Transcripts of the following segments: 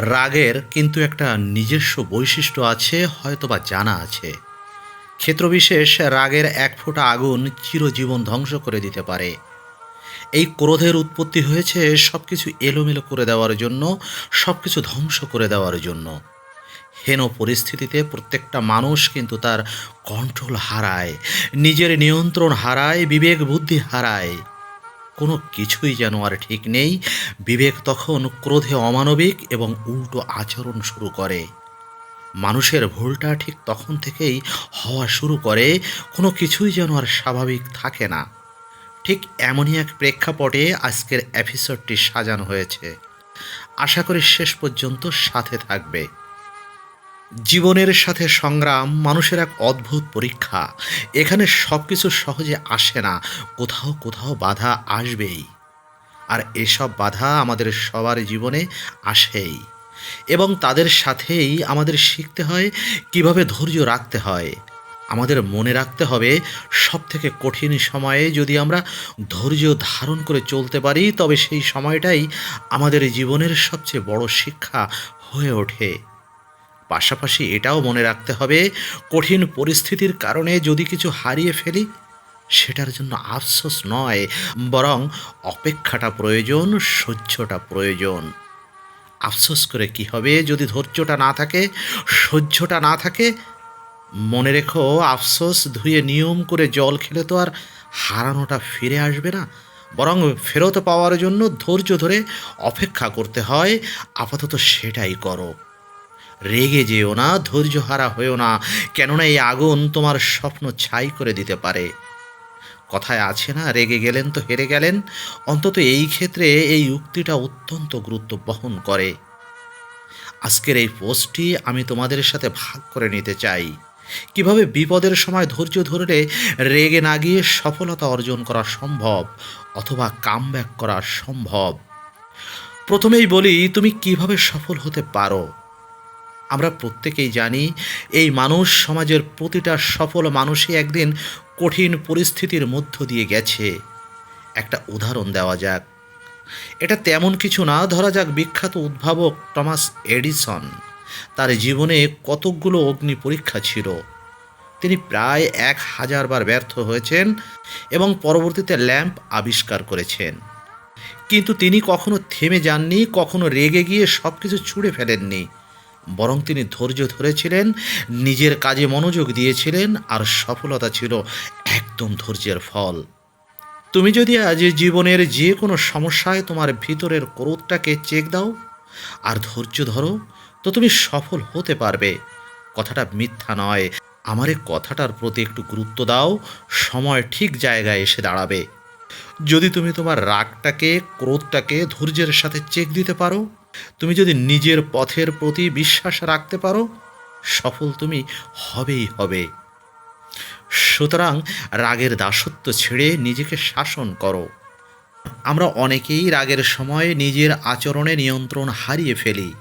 রাগের কিন্তু একটা নিজস্ব বৈশিষ্ট্য আছে, হয়তোবা জানা আছে। ক্ষেত্রবিশেষ রাগের এক ফোঁটা আগুন চিরজীবন ধ্বংস করে দিতে পারে। এই ক্রোধের উৎপত্তি হয়েছে সব কিছু এলোমেলো করে দেওয়ার জন্য সব কিছু ধ্বংস করে দেওয়ার জন্য। হেন পরিস্থিতিতে প্রত্যেকটা মানুষ কিন্তু তার কন্ট্রোল হারায়, নিজের নিয়ন্ত্রণ হারায়, বিবেক বুদ্ধি হারায়। কোনো কিছুই যেন আর ঠিক নেই। বিবেক তখন ক্রোধে অমানবিক এবং উল্টো আচরণ শুরু করে। মানুষের ভুলটা ঠিক তখন থেকেই হওয়া শুরু করে, কোনো কিছুই যেন আর স্বাভাবিক থাকে না। ঠিক এমনই এক প্রেক্ষাপটে আজকের এপিসোডটি সাজানো হয়েছে। আশা করি শেষ পর্যন্ত সাথে থাকবে। জীবনের সাথে সংগ্রাম, মানুষের এক অদ্ভুত পরীক্ষা। এখানে সব কিছু সহজে আসে না, কোথাও কোথাও বাধা আসবেই। আর এসব বাধা আমাদের সবার জীবনে আসেই। এবং তাদের সাথেই আমাদের শিখতে হয় কীভাবে ধৈর্য রাখতে হয়। আমাদের মনে রাখতে হবে সব থেকে কঠিন সময়ে যদি আমরা ধৈর্য ধারণ করে চলতে পারি, তবে সেই সময়টাই আমাদের জীবনের সবচেয়ে বড় শিক্ষা হয়ে ওঠে। পাশাপাশি এটাও মনে রাখতে হবে, কঠিন পরিস্থিতির কারণে যদি কিছু হারিয়ে ফেলি, সেটার জন্য আফসোস নয়, বরং অপেক্ষাটা প্রয়োজন, সহ্যটা প্রয়োজন। আফসোস করে কি হবে যদি ধৈর্যটা না থাকে? সহ্যটা না থাকে? মনে রেখো, আফসোস ধুয়ে নিয়ম করে জল খেলে তো আর হারানোটা ফিরে আসবে না। বরং ফেরত পাওয়ার জন্য ধৈর্য ধরে অপেক্ষা করতে হয়, আপাতত সেটাই করো। রেগে যেও না ধৈর্য হারা হয়েও না, কেননা এই আগুন তোমার স্বপ্ন ছাই করে দিতে পারে। কথায় আছে না, রেগে গেলেন তো হেরে গেলেন, অন্তত এই ক্ষেত্রে এই উক্তিটা অত্যন্ত গুরুত্ব বহন করে। আজকের এই পোস্টটি আমি তোমাদের সাথে ভাগ করে নিতে চাই। কীভাবে বিপদের সময় ধৈর্য ধরলে রেগে না গিয়ে সফলতা অর্জন করা সম্ভব, অথবা কামব্যাক করা সম্ভব? প্রথমেই বলি, তুমি কীভাবে সফল হতে পারো? আমরা প্রত্যেকেই জানি এই মানুষ সমাজের প্রতিটা সফল মানুষই একদিন কঠিন পরিস্থিতির মধ্য দিয়ে গেছে। একটা উদাহরণ দেওয়া যাক। এটা তেমন কিছু না, ধরা যাক বিখ্যাত উদ্ভাবক টমাস এডিসন। তার জীবনে কতকগুলো অগ্নি পরীক্ষা ছিল। তিনি প্রায় এক হাজার বার ব্যর্থ হয়েছেন এবং পরবর্তীতে ল্যাম্প আবিষ্কার করেছেন। কিন্তু তিনি কখনো থেমে যাননি, কখনো রেগে গিয়ে সব কিছু ছুঁড়ে ফেলেননি। বরং তিনি ধৈর্য ধরেছিলেন, নিজের কাজে মনোযোগ দিয়েছিলেন আর সফলতা ছিল একদম ধৈর্যের ফল। তুমি যদি আজ জীবনের যে কোনো সমস্যায় তোমার ভিতরের ক্রোধটাকে চেক দাও আর ধৈর্য ধরো, তো তুমি সফল হতে পারবে। কথাটা মিথ্যা নয়। আমার এই কথাটার প্রতি একটু গুরুত্ব দাও। সময় ঠিক জায়গায় এসে দাঁড়াবে। যদি তুমি তোমার রাগটাকে, ক্রোধটাকে ধৈর্যের সাথে চেক দিতে পারো তুমি যদি নিজের পথের প্রতি বিশ্বাস রাখতে পারো, সফল তুমি হবেই হবে। সুতরাং রাগের দাসত্ব ছেড়ে নিজেকে শাসন করো। আমরা অনেকেই রাগের সময় নিজের আচরণে নিয়ন্ত্রণ হারিয়ে ফেলি।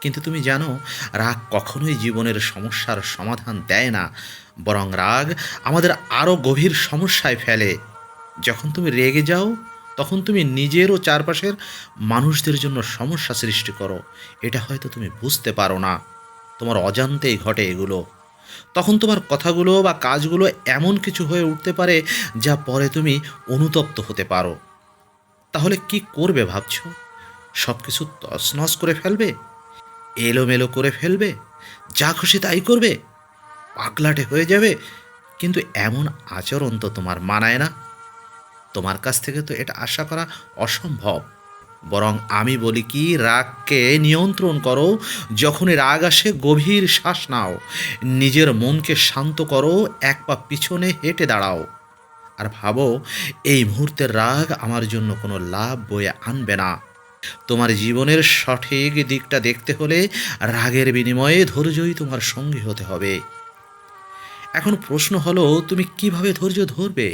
কিন্তু তুমি জানো, রাগ কখনোই জীবনের সমস্যার সমাধান দেয় না, বরং রাগ আমাদের আরও গভীর সমস্যায় ফেলে। যখন তুমি রেগে যাও তখন তুমি নিজের ও চারপাশের মানুষদের জন্য সমস্যা সৃষ্টি করো। এটা হয়তো তুমি বুঝতে পারো না। তোমার অজান্তেই ঘটে এগুলো। তখন তোমার কথাগুলো বা কাজগুলো এমন কিছু হয়ে উঠতে পারে যা পরে তুমি অনুতপ্ত হতে পারো। তাহলে কি করবে ভাবছ? সব কিছু তছনছ করে ফেলবে? এলোমেলো করে ফেলবে? যা খুশি তাই করবে? পাগলাটে হয়ে যাবে? কিন্তু এমন আচরণ তো তোমার মানায় না। তোমার কাছ থেকে তো এটা আশা করা অসম্ভব। বরং আমি বলি কি, রাগকে নিয়ন্ত্রণ করো, যখনই রাগ আসে গভীর শ্বাস নাও, নিজের মনকে শান্ত করো, এক পা পিছনে হেঁটে দাঁড়াও। আর ভাবো, এই মুহূর্তের রাগ আমার জন্য কোনো লাভ বয়ে আনবে না। তোমার জীবনের সঠিক দিকটা দেখতে হলে রাগের বিনিময়ে ধৈর্যই তোমার সঙ্গী হতে হবে। এখন প্রশ্ন হলো, তুমি কীভাবে ধৈর্য ধরবে?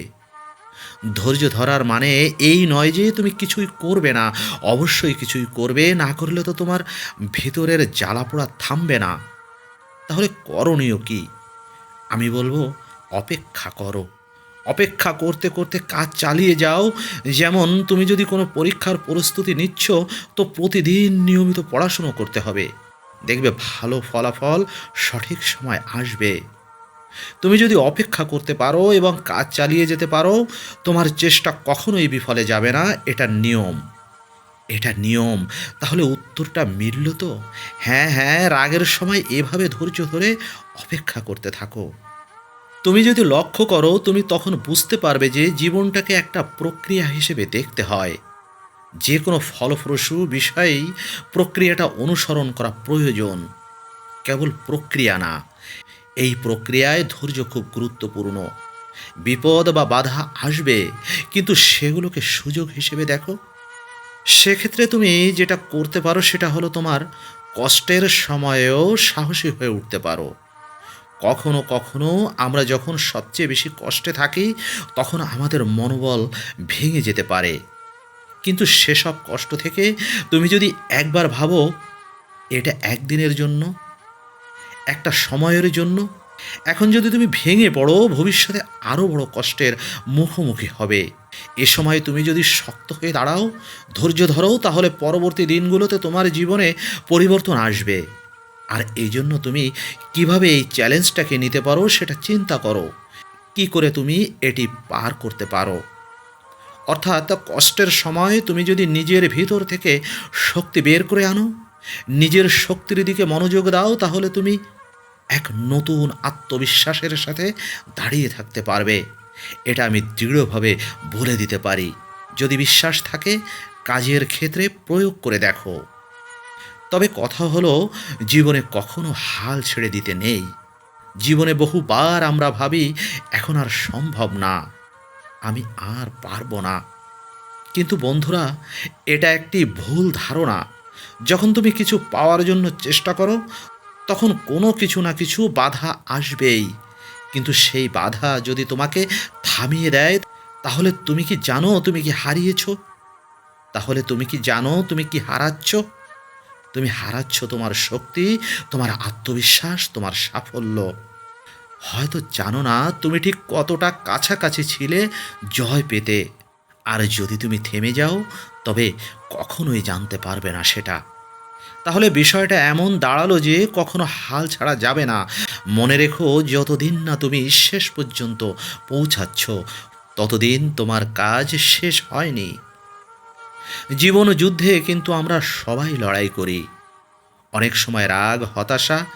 ধৈর্য ধরার মানে এই নয় যে তুমি কিছুই করবে না। অবশ্যই কিছুই করবে, না করলে তো তোমার ভেতরের জ্বালাপোড়া থামবে না। তাহলে করণীয় কি? আমি বলব, অপেক্ষা করো। অপেক্ষা করতে করতে কাজ চালিয়ে যাও। যেমন তুমি যদি কোনো পরীক্ষার প্রস্তুতি নিচ্ছ, তো প্রতিদিন নিয়মিত পড়াশুনো করতে হবে। দেখবে ভালো ফলাফল সঠিক সময় আসবে। তুমি যদি অপেক্ষা করতে পারো এবং কাজ চালিয়ে যেতে পারো, তোমার চেষ্টা কখনোই বিফলে যাবে না। এটা নিয়ম। এটা নিয়ম। তাহলে উত্তরটা মিলল তো? হ্যাঁ হ্যাঁ রাগের সময় এভাবে ধৈর্য ধরে অপেক্ষা করতে থাকো। তুমি যদি লক্ষ্য করো, তুমি তখন বুঝতে পারবে যে জীবনটাকে একটা প্রক্রিয়া হিসেবে দেখতে হয়। যে কোনো ফলপ্রসূ বিষয়েই প্রক্রিয়াটা অনুসরণ করা প্রয়োজন। কেবল প্রক্রিয়া না। এই প্রক্রিয়ায় ধৈর্য খুব গুরুত্বপূর্ণ। বিপদ বা বাধা আসবে, কিন্তু সেগুলোকে সুযোগ হিসেবে দেখো। সেক্ষেত্রে তুমি যেটা করতে পারো সেটা হলো তোমার কষ্টের সময়েও সাহসী হয়ে উঠতে পারো। কখনো কখনো আমরা যখন সবচেয়ে বেশি কষ্টে থাকি, তখন আমাদের মনোবল ভেঙে যেতে পারে। কিন্তু সেসব কষ্ট থেকে তুমি যদি একবার ভাবো, এটা একদিনের জন্য একটা সময়ের জন্য। এখন যদি তুমি ভেঙে পড়ো, ভবিষ্যতে আরও বড় কষ্টের মুখোমুখি হবে। এ সময় তুমি যদি শক্ত হয়ে দাঁড়াও, ধৈর্য ধরো, তাহলে পরবর্তী দিনগুলোতে তোমার জীবনে পরিবর্তন আসবে। আর এই জন্য তুমি কীভাবে এই চ্যালেঞ্জটাকে নিতে পারো, সেটা চিন্তা করো। কি করে তুমি এটি পার করতে পারো? অর্থাৎ কষ্টের সময় তুমি যদি নিজের ভিতর থেকে শক্তি বের করে আনো নিজের শক্তির দিকে মনোযোগ দাও, তাহলে তুমি এক নতুন আত্মবিশ্বাসের সাথে দাঁড়িয়ে থাকতে পারবে। এটা আমি দৃঢ়ভাবে বলে দিতে পারি। যদি বিশ্বাস থাকে, কাজের ক্ষেত্রে প্রয়োগ করে দেখো। তবে কথা হলো, জীবনে কখনো হাল ছেড়ে দিতে নেই। জীবনে বহুবার আমরা ভাবি, এখন আর সম্ভব না। আমি আর পারব না। কিন্তু বন্ধুরা, এটা একটি ভুল ধারণা। যখন তুমি কিছু পাওয়ার জন্য চেষ্টা করো, তখন কোনো কিছু না কিছু বাধা আসবেই। কিন্তু সেই বাধা যদি তোমাকে থামিয়ে দেয়, তাহলে তুমি কি জানো তুমি কি হারিয়েছ? তাহলে তুমি কি জানো তুমি কি হারাচ্ছ? তুমি হারাচ্ছ তোমার শক্তি, তোমার আত্মবিশ্বাস, তোমার সাফল্য। হয়তো জানো না তুমি ঠিক কতটা কাছাকাছি ছিলে জয় পেতে। আর যদি তুমি থেমে যাও তবে কখনোই জানতে পারবে না সেটা। তাহলে বিষয়টা এমন দাঁড়াল যে কখনো হাল ছাড়া যাবে না। মনে রেখো, যতদিন না তুমি শেষ পর্যন্ত পৌঁছাচ্ছ, ততদিন তোমার কাজ শেষ হয়নি। জীবন যুদ্ধে কিন্তু আমরা সবাই লড়াই করি। অনেক সময় রাগ, হতাশা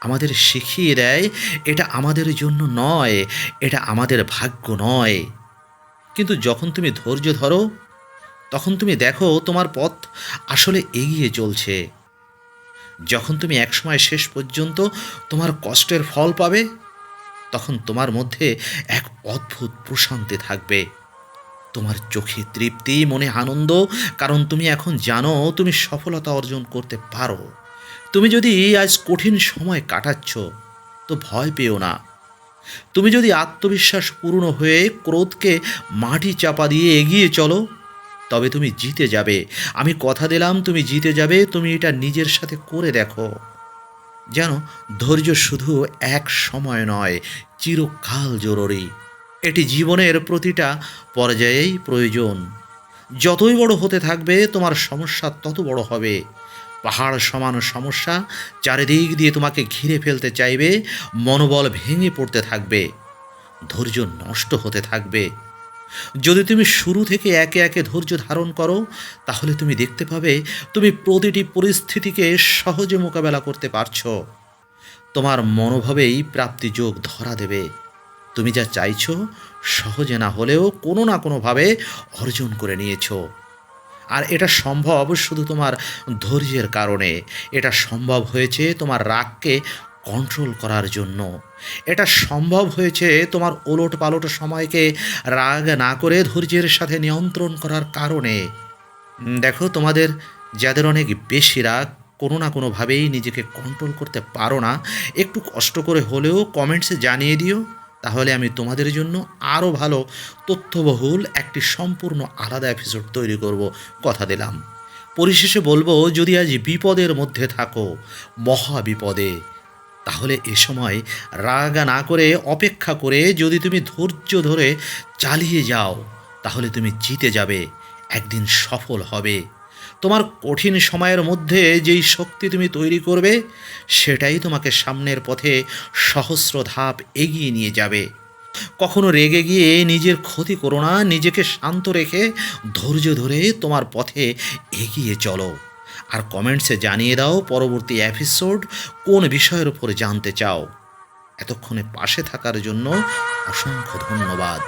আমাদের শিখিয়ে দেয়, এটা আমাদের জন্য নয়, এটা আমাদের ভাগ্য নয়। কিন্তু যখন তুমি ধৈর্য ধরো তখন তুমি দেখো তোমার পথ আসলে এগিয়ে চলছে। যখন তুমি একসময় শেষ পর্যন্ত তোমার কষ্টের ফল পাবে, তখন তোমার মধ্যে এক অদ্ভুত প্রশান্তি থাকবে। তোমার চোখে তৃপ্তি, মনে আনন্দ, কারণ তুমি এখন জানো তুমি সফলতা অর্জন করতে পারো। তুমি যদি আজ কঠিন সময় কাটাচ্ছ, তো ভয় পেও না। তুমি যদি আত্মবিশ্বাস পূর্ণ হয়ে ক্রোধকে মাটি চাপা দিয়ে এগিয়ে চলো তবে তুমি জিতে যাবে। আমি কথা দিলাম, তুমি জিতে যাবে, তুমি এটা নিজের সাথে করে দেখো। যেন ধৈর্য শুধু এক সময় নয়, চিরকাল জরুরি। এটি জীবনের প্রতিটা পর্যায়েই প্রয়োজন। যতই বড় হতে থাকবে, তোমার সমস্যা তত বড় হবে। পাহাড় সমান সমস্যা, চারিদিক দিয়ে তোমাকে ঘিরে ফেলতে চাইবে, মনোবল ভেঙে পড়তে থাকবে। ধৈর্য নষ্ট হতে থাকবে। যদি তুমি শুরু থেকে একে একে ধৈর্য ধারণ করো, তাহলে তুমি দেখতে পাবে তুমি প্রতিটি পরিস্থিতিকে সহজে মোকাবেলা করতে পারছ। তোমার মনোভাবেই প্রাপ্তি যোগ ধরা দেবে। তুমি যা চাইছ সহজে না হলেও কোনো না কোনোভাবে অর্জন করে নিয়েছো। আর এটা সম্ভব শুধু তোমার ধৈর্যের কারণে। এটা সম্ভব হয়েছে তোমার রাগকে কন্ট্রোল করার জন্য। এটা সম্ভব হয়েছে তোমার ওলট পালট সময়কে রাগ না করে ধৈর্যের সাথে নিয়ন্ত্রণ করার কারণে। দেখো, তোমাদের যাদের অনেক বেশি রাগ, কোনো না কোনোভাবেই নিজেকে কন্ট্রোল করতে পারো না। একটু কষ্ট করে হলেও কমেন্টসে জানিয়ে দিও, তাহলে আমি তোমাদের জন্য আরও ভালো তথ্যবহুল একটি সম্পূর্ণ আলাদা এপিসোড তৈরি করব, কথা দিলাম। পরিশেষে বলব, যদি আজ বিপদের মধ্যে থাকো মহা বিপদে তাহলে এ সময় রাগা না করে, অপেক্ষা করে যদি তুমি ধৈর্য ধরে চালিয়ে যাও, তাহলে তুমি জিতে যাবে, একদিন সফল হবে। তোমার কঠিন সময়ের মধ্যে যেই শক্তি তুমি তৈরি করবে, সেটাই তোমাকে সামনের পথে সহস্র ধাপ এগিয়ে নিয়ে যাবে। কখনো রেগে গিয়ে নিজের ক্ষতি করো না, নিজেকে শান্ত রেখে ধৈর্য ধরে তোমার পথে এগিয়ে চলো। আর কমেন্টসে জানিয়ে দাও পরবর্তী এপিসোড কোন বিষয়ের উপরে জানতে চাও। এতক্ষণে পাশে থাকার জন্য অসংখ্য ধন্যবাদ।